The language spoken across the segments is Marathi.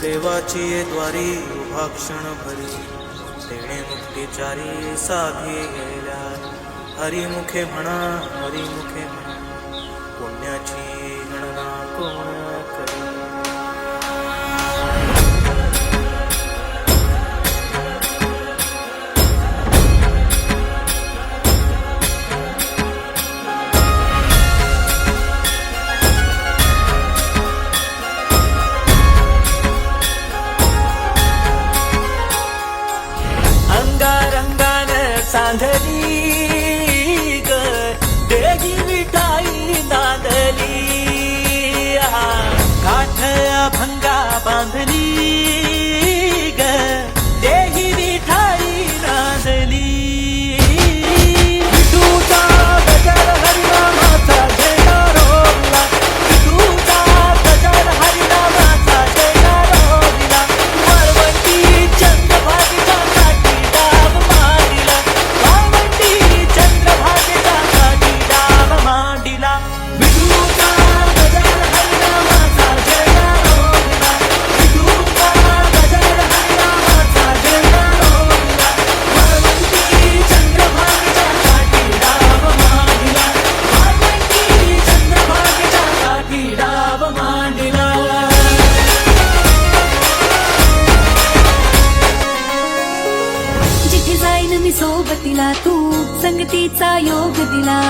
દેવા છીએ દ્વારી ઊભા ક્ષણ ભરી. તેણે મુક્તિ ચારી સાધી ગયેલા હરિમુખે ભણા હરિમુખે ભણા da da तिला तू संगतीचा योग दिला.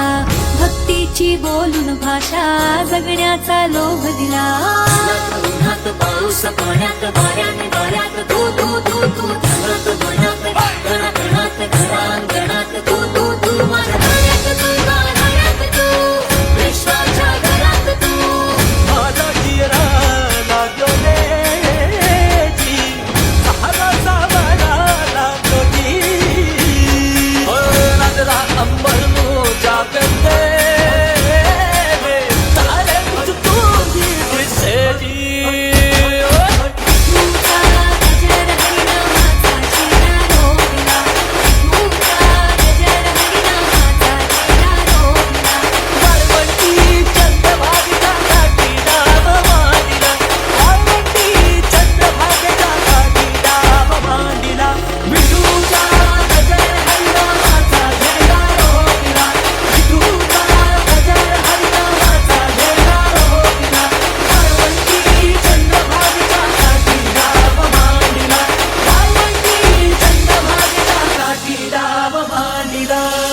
भक्तीची बोलून भाषा जगण्याचा लोभ दिला. पाऊस पाण्यात वाऱ्याने वाऱ्यात